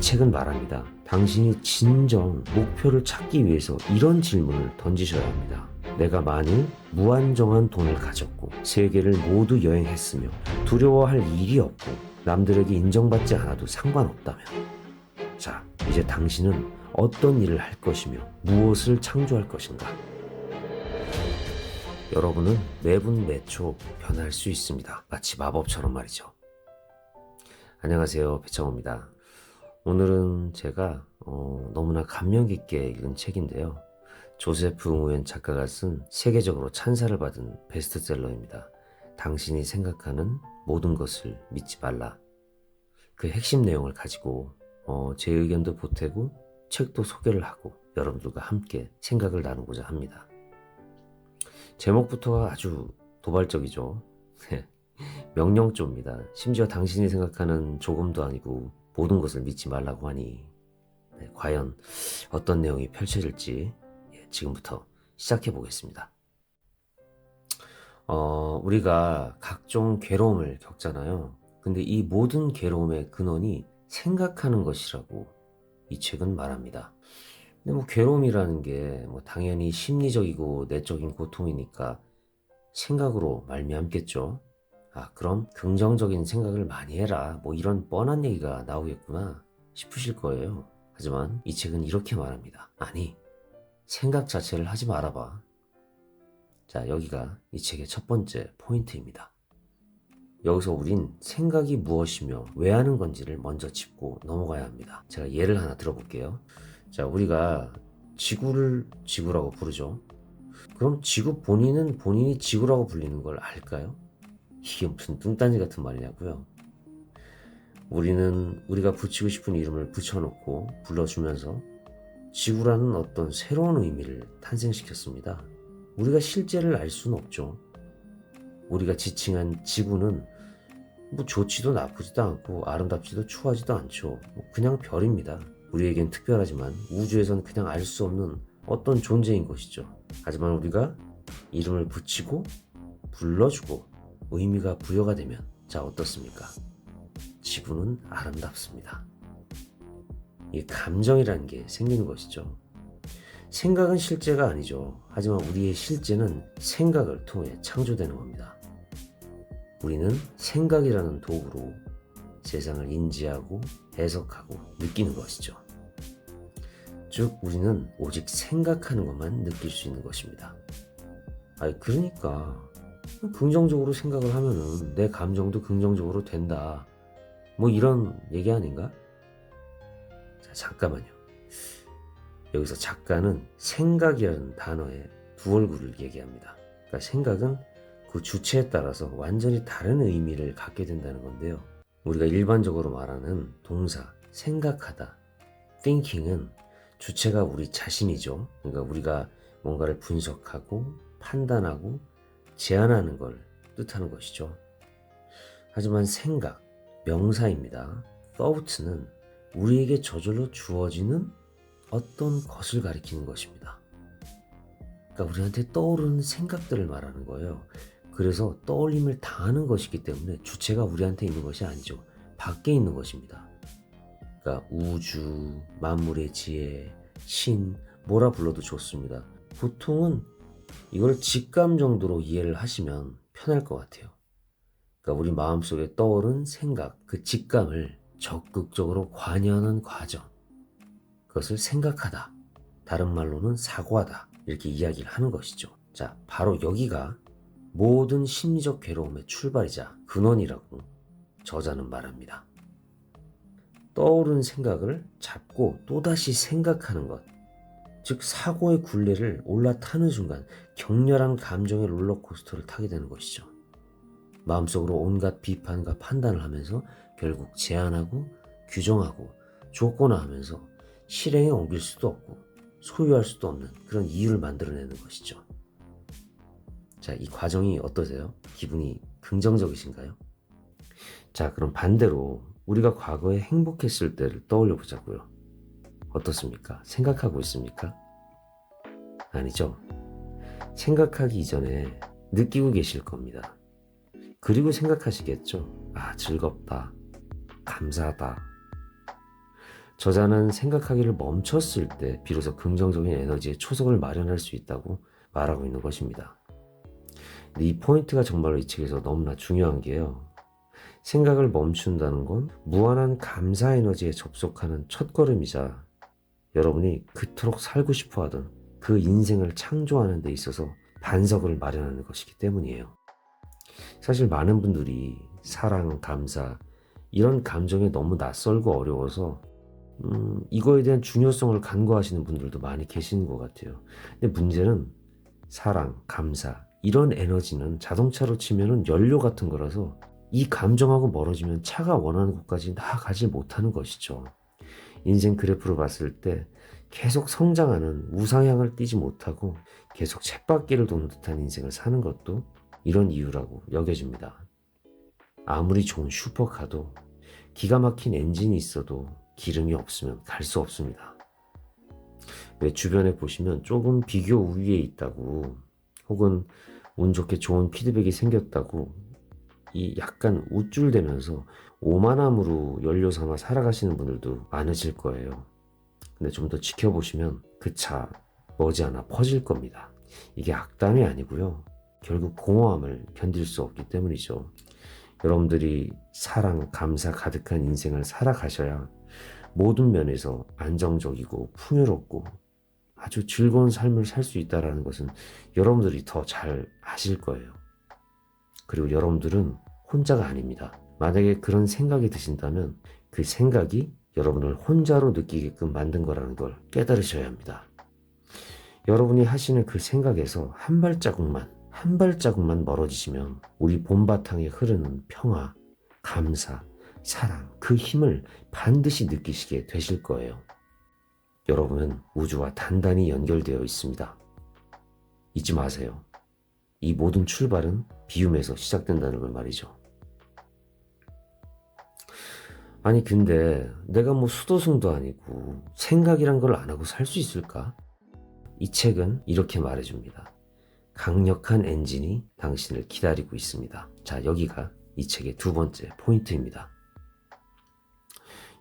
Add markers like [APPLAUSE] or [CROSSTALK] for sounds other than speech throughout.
이 책은 말합니다. 당신이 진정 목표를 찾기 위해서 이런 질문을 던지셔야 합니다. 내가 만일 무한정한 돈을 가졌고 세계를 모두 여행했으며 두려워할 일이 없고 남들에게 인정받지 않아도 상관없다면 자, 이제 당신은 어떤 일을 할 것이며 무엇을 창조할 것인가? 여러분은 매분 매초 변할 수 있습니다. 마치 마법처럼 말이죠. 안녕하세요. 배창호입니다. 오늘은 제가 어, 너무나 감명 깊게 읽은 책인데요. 조세프 응우엔 작가가 쓴 세계적으로 찬사를 받은 베스트셀러입니다. 당신이 생각하는 모든 것을 믿지 말라. 그 핵심 내용을 가지고 어, 제 의견도 보태고 책도 소개를 하고 여러분들과 함께 생각을 나누고자 합니다. 제목부터가 아주 도발적이죠. [LAUGHS] 명령조입니다. 심지어 당신이 생각하는 조금도 아니고 모든 것을 믿지 말라고 하니 네, 과연 어떤 내용이 펼쳐질지 예, 지금부터 시작해 보겠습니다. 어, 우리가 각종 괴로움을 겪잖아요. 근데 이 모든 괴로움의 근원이 생각하는 것이라고 이 책은 말합니다. 근데 뭐 괴로움이라는 게 뭐 당연히 심리적이고 내적인 고통이니까 생각으로 말미암겠죠. 아, 그럼 긍정적인 생각을 많이 해라. 뭐 이런 뻔한 얘기가 나오겠구나 싶으실 거예요. 하지만 이 책은 이렇게 말합니다. 아니, 생각 자체를 하지 말아봐. 자, 여기가 이 책의 첫 번째 포인트입니다. 여기서 우린 생각이 무엇이며 왜 하는 건지를 먼저 짚고 넘어가야 합니다. 제가 예를 하나 들어볼게요. 자, 우리가 지구를 지구라고 부르죠. 그럼 지구 본인은 본인이 지구라고 불리는 걸 알까요? 이게 무슨 뚱딴지 같은 말이냐고요. 우리는 우리가 붙이고 싶은 이름을 붙여놓고 불러주면서 지구라는 어떤 새로운 의미를 탄생시켰습니다. 우리가 실제를 알 수는 없죠. 우리가 지칭한 지구는 뭐 좋지도 나쁘지도 않고 아름답지도 추하지도 않죠. 뭐 그냥 별입니다. 우리에겐 특별하지만 우주에선 그냥 알 수 없는 어떤 존재인 것이죠. 하지만 우리가 이름을 붙이고 불러주고 의미가 부여가 되면 자 어떻습니까? 지구는 아름답습니다. 이 감정이라는 게 생기는 것이죠. 생각은 실제가 아니죠. 하지만 우리의 실제는 생각을 통해 창조되는 겁니다. 우리는 생각이라는 도구로 세상을 인지하고 해석하고 느끼는 것이죠. 즉, 우리는 오직 생각하는 것만 느낄 수 있는 것입니다. 아니, 그러니까, 긍정적으로 생각을 하면은 내 감정도 긍정적으로 된다. 뭐 이런 얘기 아닌가? 자, 잠깐만요. 여기서 작가는 생각이라는 단어의 두 얼굴을 얘기합니다. 그러니까 생각은 그 주체에 따라서 완전히 다른 의미를 갖게 된다는 건데요. 우리가 일반적으로 말하는 동사, 생각하다, thinking은 주체가 우리 자신이죠. 그러니까 우리가 뭔가를 분석하고 판단하고 제안하는 걸 뜻하는 것이죠. 하지만 생각, 명사입니다. thought는 우리에게 저절로 주어지는 어떤 것을 가리키는 것입니다. 그러니까 우리한테 떠오르는 생각들을 말하는 거예요. 그래서 떠올림을 당하는 것이기 때문에 주체가 우리한테 있는 것이 아니죠. 밖에 있는 것입니다. 그러니까 우주, 만물의 지혜, 신, 뭐라 불러도 좋습니다. 보통은 이걸 직감 정도로 이해를 하시면 편할 것 같아요. 그러니까 우리 마음속에 떠오른 생각, 그 직감을 적극적으로 관여하는 과정. 그것을 생각하다. 다른 말로는 사고하다. 이렇게 이야기를 하는 것이죠. 자, 바로 여기가 모든 심리적 괴로움의 출발이자 근원이라고 저자는 말합니다. 떠오른 생각을 잡고 또다시 생각하는 것. 즉, 사고의 굴레를 올라타는 순간 격렬한 감정의 롤러코스터를 타게 되는 것이죠. 마음속으로 온갖 비판과 판단을 하면서 결국 제안하고 규정하고 조건화하면서 실행에 옮길 수도 없고 소유할 수도 없는 그런 이유를 만들어내는 것이죠. 자, 이 과정이 어떠세요? 기분이 긍정적이신가요? 자, 그럼 반대로 우리가 과거에 행복했을 때를 떠올려 보자고요. 어떻습니까? 생각하고 있습니까? 아니죠. 생각하기 이전에 느끼고 계실 겁니다. 그리고 생각하시겠죠. 아, 즐겁다. 감사하다. 저자는 생각하기를 멈췄을 때 비로소 긍정적인 에너지의 초석을 마련할 수 있다고 말하고 있는 것입니다. 이 포인트가 정말로 이 책에서 너무나 중요한 게요. 생각을 멈춘다는 건 무한한 감사 에너지에 접속하는 첫 걸음이자 여러분이 그토록 살고 싶어 하던 그 인생을 창조하는 데 있어서 반석을 마련하는 것이기 때문이에요. 사실 많은 분들이 사랑, 감사, 이런 감정에 너무 낯설고 어려워서 음, 이거에 대한 중요성을 간과하시는 분들도 많이 계시는 것 같아요. 근데 문제는 사랑, 감사, 이런 에너지는 자동차로 치면은 연료 같은 거라서 이 감정하고 멀어지면 차가 원하는 곳까지 나아가지 못하는 것이죠. 인생 그래프로 봤을 때 계속 성장하는 우상향을 띠지 못하고 계속 쳇바퀴를 도는 듯한 인생을 사는 것도 이런 이유라고 여겨집니다. 아무리 좋은 슈퍼카도 기가 막힌 엔진이 있어도 기름이 없으면 갈 수 없습니다. 왜 주변에 보시면 조금 비교 우위에 있다고 혹은 운 좋게 좋은 피드백이 생겼다고 이 약간 우쭐대면서 오만함으로 연료 삼아 살아가시는 분들도 많으실 거예요. 근데 좀 더 지켜보시면 그 차 머지않아 퍼질 겁니다. 이게 악담이 아니고요. 결국 공허함을 견딜 수 없기 때문이죠. 여러분들이 사랑, 감사 가득한 인생을 살아가셔야 모든 면에서 안정적이고 풍요롭고 아주 즐거운 삶을 살 수 있다는 것은 여러분들이 더 잘 아실 거예요. 그리고 여러분들은 혼자가 아닙니다. 만약에 그런 생각이 드신다면 그 생각이 여러분을 혼자로 느끼게끔 만든 거라는 걸 깨달으셔야 합니다. 여러분이 하시는 그 생각에서 한 발자국만, 한 발자국만 멀어지시면 우리 봄바탕에 흐르는 평화, 감사, 사랑, 그 힘을 반드시 느끼시게 되실 거예요. 여러분은 우주와 단단히 연결되어 있습니다. 잊지 마세요. 이 모든 출발은 비움에서 시작된다는 걸 말이죠. 아니, 근데 내가 뭐 수도승도 아니고 생각이란 걸 안 하고 살 수 있을까? 이 책은 이렇게 말해줍니다. 강력한 엔진이 당신을 기다리고 있습니다. 자, 여기가 이 책의 두 번째 포인트입니다.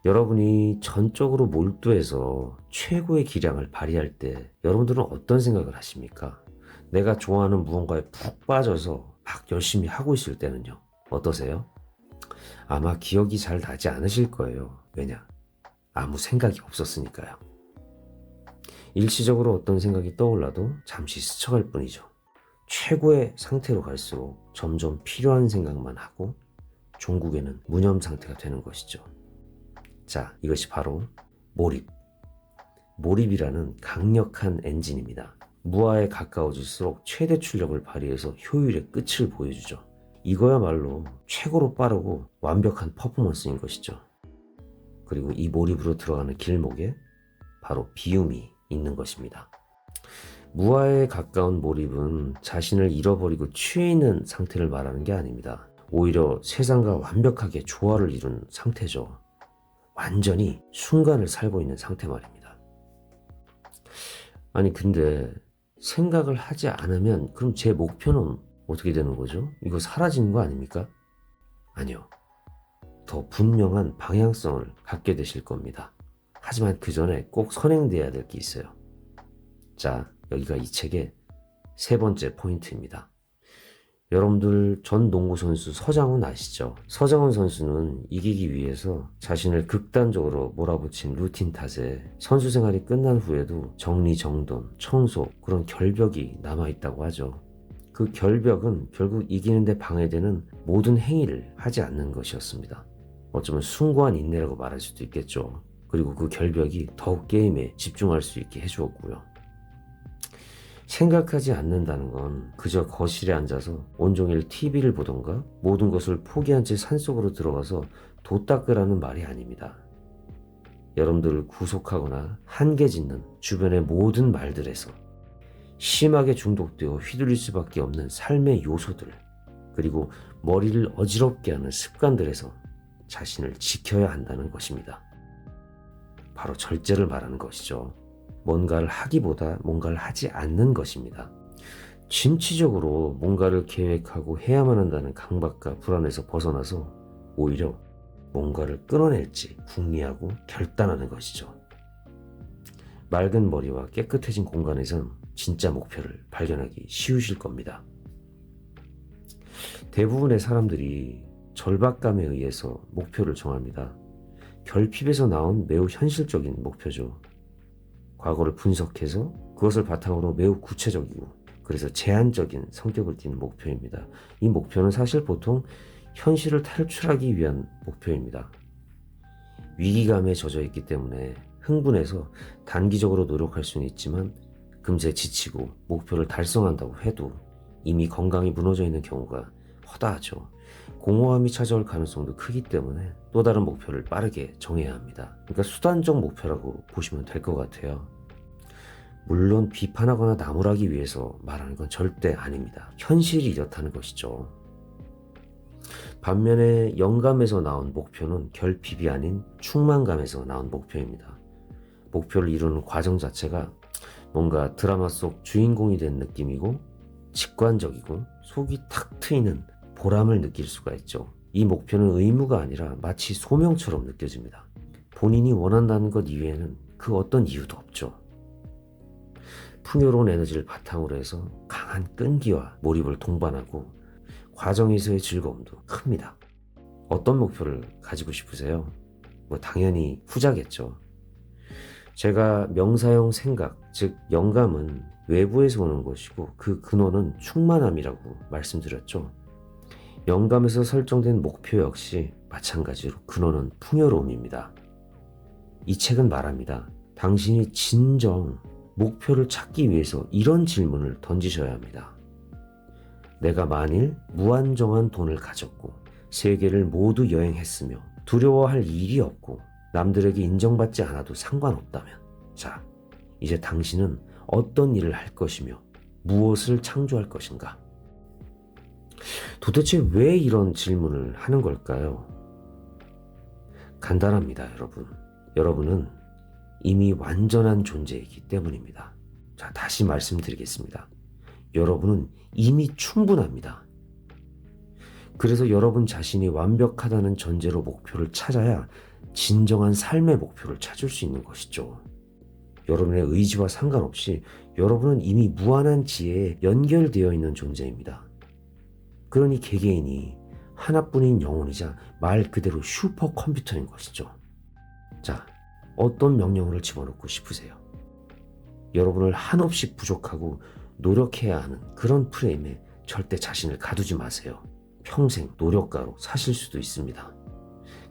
여러분이 전적으로 몰두해서 최고의 기량을 발휘할 때 여러분들은 어떤 생각을 하십니까? 내가 좋아하는 무언가에 푹 빠져서 막 열심히 하고 있을 때는요. 어떠세요? 아마 기억이 잘 나지 않으실 거예요. 왜냐? 아무 생각이 없었으니까요. 일시적으로 어떤 생각이 떠올라도 잠시 스쳐갈 뿐이죠. 최고의 상태로 갈수록 점점 필요한 생각만 하고 종국에는 무념 상태가 되는 것이죠. 자, 이것이 바로 몰입. 몰입이라는 강력한 엔진입니다. 무아에 가까워질수록 최대 출력을 발휘해서 효율의 끝을 보여주죠. 이거야말로 최고로 빠르고 완벽한 퍼포먼스인 것이죠. 그리고 이 몰입으로 들어가는 길목에 바로 비움이 있는 것입니다. 무아에 가까운 몰입은 자신을 잃어버리고 취해 있는 상태를 말하는 게 아닙니다. 오히려 세상과 완벽하게 조화를 이룬 상태죠. 완전히 순간을 살고 있는 상태 말입니다. 아니, 근데 생각을 하지 않으면 그럼 제 목표는 어떻게 되는 거죠? 이거 사라지는 거 아닙니까? 아니요. 더 분명한 방향성을 갖게 되실 겁니다. 하지만 그 전에 꼭 선행돼야 될 게 있어요. 자, 여기가 이 책의 세 번째 포인트입니다. 여러분들 전 농구 선수 서장훈 아시죠? 서장훈 선수는 이기기 위해서 자신을 극단적으로 몰아붙인 루틴 탓에 선수 생활이 끝난 후에도 정리정돈, 청소 그런 결벽이 남아 있다고 하죠. 그 결벽은 결국 이기는데 방해되는 모든 행위를 하지 않는 것이었습니다. 어쩌면 숭고한 인내라고 말할 수도 있겠죠. 그리고 그 결벽이 더욱 게임에 집중할 수 있게 해주었고요. 생각하지 않는다는 건 그저 거실에 앉아서 온종일 TV를 보던가 모든 것을 포기한 채 산속으로 들어가서 도 닦으라는 말이 아닙니다. 여러분들을 구속하거나 한계 짓는 주변의 모든 말들에서 심하게 중독되어 휘둘릴 수밖에 없는 삶의 요소들, 그리고 머리를 어지럽게 하는 습관들에서 자신을 지켜야 한다는 것입니다. 바로 절제를 말하는 것이죠. 뭔가를 하기보다 뭔가를 하지 않는 것입니다. 침치적으로 뭔가를 계획하고 해야만 한다는 강박과 불안에서 벗어나서 오히려 뭔가를 끊어낼지 궁리하고 결단하는 것이죠. 맑은 머리와 깨끗해진 공간에선 진짜 목표를 발견하기 쉬우실 겁니다. 대부분의 사람들이 절박감에 의해서 목표를 정합니다. 결핍에서 나온 매우 현실적인 목표죠. 과거를 분석해서 그것을 바탕으로 매우 구체적이고 그래서 제한적인 성격을 띠는 목표입니다. 이 목표는 사실 보통 현실을 탈출하기 위한 목표입니다. 위기감에 젖어 있기 때문에 흥분해서 단기적으로 노력할 수는 있지만 금세 지치고 목표를 달성한다고 해도 이미 건강이 무너져 있는 경우가 허다하죠. 공허함이 찾아올 가능성도 크기 때문에 또 다른 목표를 빠르게 정해야 합니다. 그러니까 수단적 목표라고 보시면 될 것 같아요. 물론 비판하거나 나무라기 위해서 말하는 건 절대 아닙니다. 현실이 이렇다는 것이죠. 반면에 영감에서 나온 목표는 결핍이 아닌 충만감에서 나온 목표입니다. 목표를 이루는 과정 자체가 뭔가 드라마 속 주인공이 된 느낌이고 직관적이고 속이 탁 트이는 보람을 느낄 수가 있죠. 이 목표는 의무가 아니라 마치 소명처럼 느껴집니다. 본인이 원한다는 것 이외에는 그 어떤 이유도 없죠. 풍요로운 에너지를 바탕으로 해서 강한 끈기와 몰입을 동반하고 과정에서의 즐거움도 큽니다. 어떤 목표를 가지고 싶으세요? 뭐 당연히 후자겠죠. 제가 명사형 생각, 즉 영감은 외부에서 오는 것이고 그 근원은 충만함이라고 말씀드렸죠. 영감에서 설정된 목표 역시 마찬가지로 근원은 풍요로움입니다. 이 책은 말합니다. 당신이 진정 목표를 찾기 위해서 이런 질문을 던지셔야 합니다. 내가 만일 무한정한 돈을 가졌고 세계를 모두 여행했으며 두려워할 일이 없고 남들에게 인정받지 않아도 상관없다면 자, 이제 당신은 어떤 일을 할 것이며 무엇을 창조할 것인가? 도대체 왜 이런 질문을 하는 걸까요? 간단합니다, 여러분. 여러분은 이미 완전한 존재이기 때문입니다. 자, 다시 말씀드리겠습니다. 여러분은 이미 충분합니다. 그래서 여러분 자신이 완벽하다는 전제로 목표를 찾아야 진정한 삶의 목표를 찾을 수 있는 것이죠. 여러분의 의지와 상관없이 여러분은 이미 무한한 지혜에 연결되어 있는 존재입니다. 그러니 개개인이 하나뿐인 영혼이자 말 그대로 슈퍼컴퓨터인 것이죠. 자, 어떤 명령어를 집어넣고 싶으세요? 여러분을 한없이 부족하고 노력해야 하는 그런 프레임에 절대 자신을 가두지 마세요. 평생 노력가로 사실 수도 있습니다.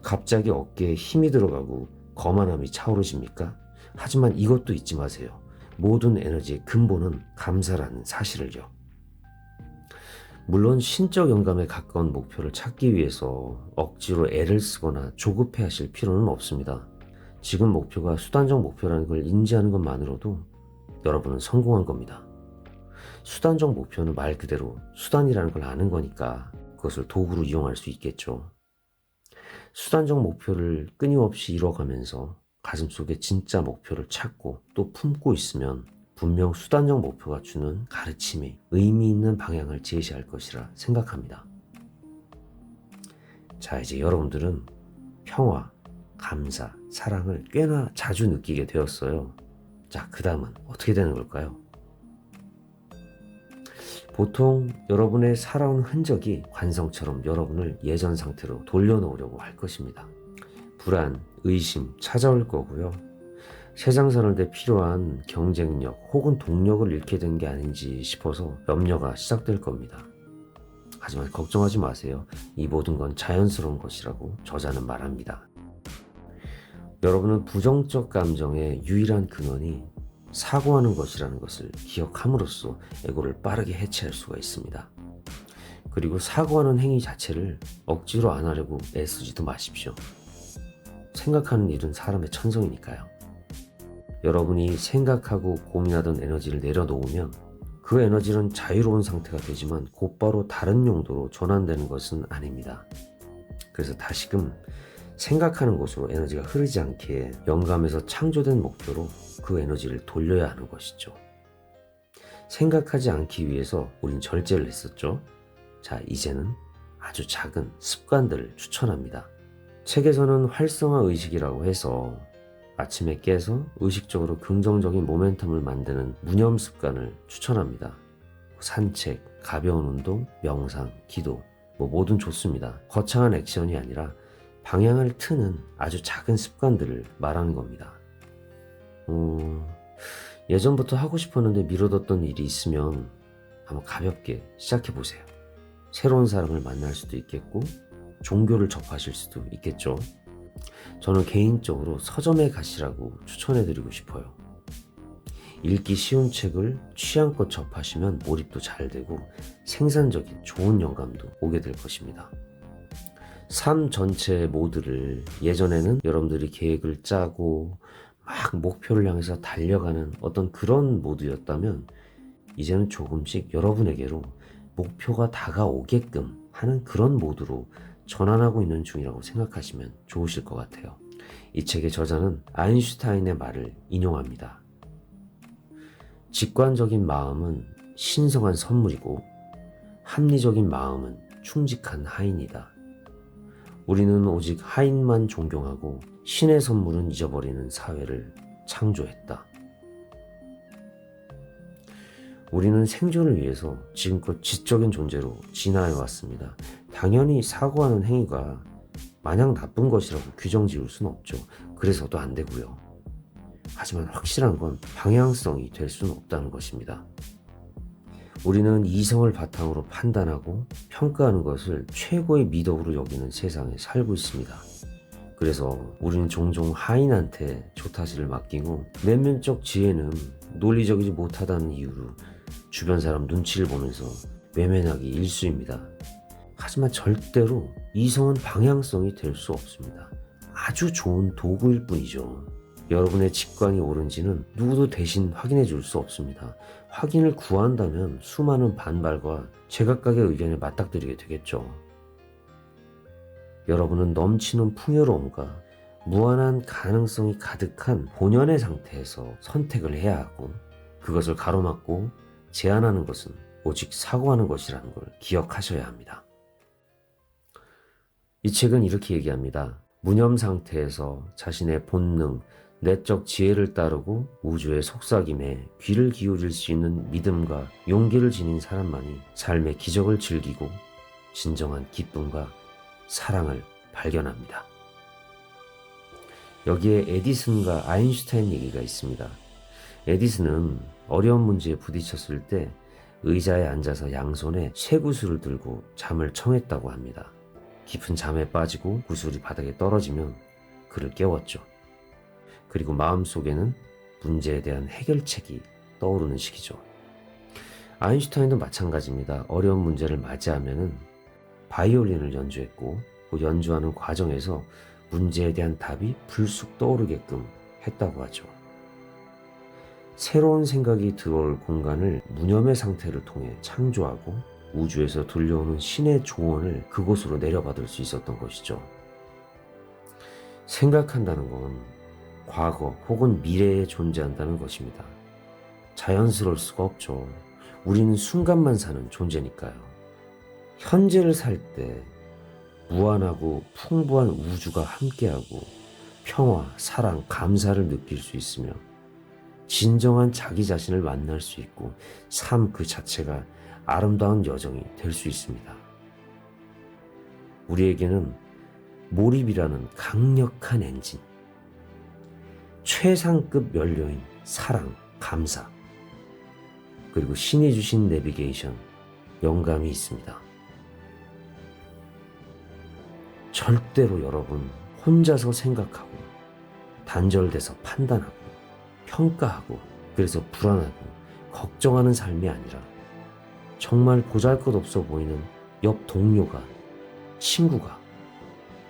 갑자기 어깨에 힘이 들어가고 거만함이 차오르십니까? 하지만 이것도 잊지 마세요. 모든 에너지의 근본은 감사라는 사실을요. 물론 신적 영감에 가까운 목표를 찾기 위해서 억지로 애를 쓰거나 조급해 하실 필요는 없습니다. 지금 목표가 수단적 목표라는 걸 인지하는 것만으로도 여러분은 성공한 겁니다. 수단적 목표는 말 그대로 수단이라는 걸 아는 거니까 그것을 도구로 이용할 수 있겠죠. 수단적 목표를 끊임없이 이뤄가면서 가슴속에 진짜 목표를 찾고 또 품고 있으면 분명 수단적 목표가 주는 가르침이 의미 있는 방향을 제시할 것이라 생각합니다. 자, 이제 여러분들은 평화, 감사, 사랑을 꽤나 자주 느끼게 되었어요. 자, 그 다음은 어떻게 되는 걸까요? 보통 여러분의 살아온 흔적이 관성처럼 여러분을 예전 상태로 돌려놓으려고 할 것입니다. 불안, 의심 찾아올 거고요. 세상 사는 데 필요한 경쟁력 혹은 동력을 잃게 된 게 아닌지 싶어서 염려가 시작될 겁니다. 하지만 걱정하지 마세요. 이 모든 건 자연스러운 것이라고 저자는 말합니다. 여러분은 부정적 감정의 유일한 근원이 사고하는 것이라는 것을 기억함으로써 에고를 빠르게 해체할 수가 있습니다. 그리고 사고하는 행위 자체를 억지로 안 하려고 애쓰지도 마십시오. 생각하는 일은 사람의 천성이니까요. 여러분이 생각하고 고민하던 에너지를 내려놓으면 그 에너지는 자유로운 상태가 되지만 곧바로 다른 용도로 전환되는 것은 아닙니다. 그래서 다시금 생각하는 곳으로 에너지가 흐르지 않게 영감에서 창조된 목표로 그 에너지를 돌려야 하는 것이죠. 생각하지 않기 위해서 우린 절제를 했었죠. 자, 이제는 아주 작은 습관들을 추천합니다. 책에서는 활성화 의식이라고 해서 아침에 깨서 의식적으로 긍정적인 모멘텀을 만드는 무념 습관을 추천합니다. 산책, 가벼운 운동, 명상, 기도, 뭐 뭐든 좋습니다. 거창한 액션이 아니라 방향을 트는 아주 작은 습관들을 말하는 겁니다. 어, 예전부터 하고 싶었는데 미뤄뒀던 일이 있으면 한번 가볍게 시작해 보세요. 새로운 사람을 만날 수도 있겠고, 종교를 접하실 수도 있겠죠. 저는 개인적으로 서점에 가시라고 추천해 드리고 싶어요. 읽기 쉬운 책을 취향껏 접하시면 몰입도 잘 되고 생산적인 좋은 영감도 오게 될 것입니다. 삶 전체 모드를 예전에는 여러분들이 계획을 짜고 막 목표를 향해서 달려가는 어떤 그런 모드였다면 이제는 조금씩 여러분에게로 목표가 다가오게끔 하는 그런 모드로 전환하고 있는 중이라고 생각하시면 좋으실 것 같아요. 이 책의 저자는 아인슈타인의 말을 인용합니다. 직관적인 마음은 신성한 선물이고 합리적인 마음은 충직한 하인이다. 우리는 오직 하인만 존경하고 신의 선물은 잊어버리는 사회를 창조했다. 우리는 생존을 위해서 지금껏 지적인 존재로 진화해 왔습니다. 당연히 사고하는 행위가 마냥 나쁜 것이라고 규정 지을 수는 없죠. 그래서도 안 되고요. 하지만 확실한 건 방향성이 될 수는 없다는 것입니다. 우리는 이성을 바탕으로 판단하고 평가하는 것을 최고의 미덕으로 여기는 세상에 살고 있습니다. 그래서 우리는 종종 하인한테 조타시를 맡기고 내면적 지혜는 논리적이지 못하다는 이유로 주변 사람 눈치를 보면서 외면하기 일수입니다. 하지만 절대로 이성은 방향성이 될 수 없습니다. 아주 좋은 도구일 뿐이죠. 여러분의 직관이 옳은지는 누구도 대신 확인해 줄 수 없습니다. 확인을 구한다면 수많은 반발과 제각각의 의견에 맞닥뜨리게 되겠죠. 여러분은 넘치는 풍요로움과 무한한 가능성이 가득한 본연의 상태에서 선택을 해야 하고 그것을 가로막고 제한하는 것은 오직 사고하는 것이라는 걸 기억하셔야 합니다. 이 책은 이렇게 얘기합니다. 무념 상태에서 자신의 본능, 내적 지혜를 따르고 우주의 속삭임에 귀를 기울일 수 있는 믿음과 용기를 지닌 사람만이 삶의 기적을 즐기고 진정한 기쁨과 사랑을 발견합니다. 여기에 에디슨과 아인슈타인 얘기가 있습니다. 에디슨은 어려운 문제에 부딪혔을 때 의자에 앉아서 양손에 쇠구슬을 들고 잠을 청했다고 합니다. 깊은 잠에 빠지고 구슬이 바닥에 떨어지면 그를 깨웠죠. 그리고 마음속에는 문제에 대한 해결책이 떠오르는 시기죠. 아인슈타인도 마찬가지입니다. 어려운 문제를 맞이하면은 바이올린을 연주했고 그 연주하는 과정에서 문제에 대한 답이 불쑥 떠오르게끔 했다고 하죠. 새로운 생각이 들어올 공간을 무념의 상태를 통해 창조하고 우주에서 들려오는 신의 조언을 그곳으로 내려받을 수 있었던 것이죠. 생각한다는 건 과거 혹은 미래에 존재한다는 것입니다. 자연스러울 수가 없죠. 우리는 순간만 사는 존재니까요. 현재를 살 때 무한하고 풍부한 우주가 함께하고 평화, 사랑, 감사를 느낄 수 있으며 진정한 자기 자신을 만날 수 있고 삶 그 자체가 아름다운 여정이 될 수 있습니다. 우리에게는 몰입이라는 강력한 엔진, 최상급 연료인 사랑, 감사, 그리고 신이 주신 내비게이션, 영감이 있습니다. 절대로 여러분 혼자서 생각하고 단절돼서 판단하고 평가하고 그래서 불안하고 걱정하는 삶이 아니라 정말 보잘 것 없어 보이는 옆 동료가 친구가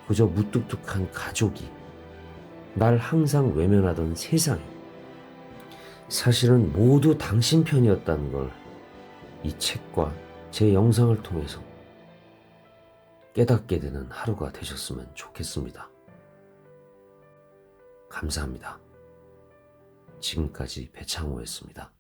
그저 무뚝뚝한 가족이 날 항상 외면하던 세상이 사실은 모두 당신 편이었다는 걸 이 책과 제 영상을 통해서 깨닫게 되는 하루가 되셨으면 좋겠습니다. 감사합니다. 지금까지 배창호였습니다.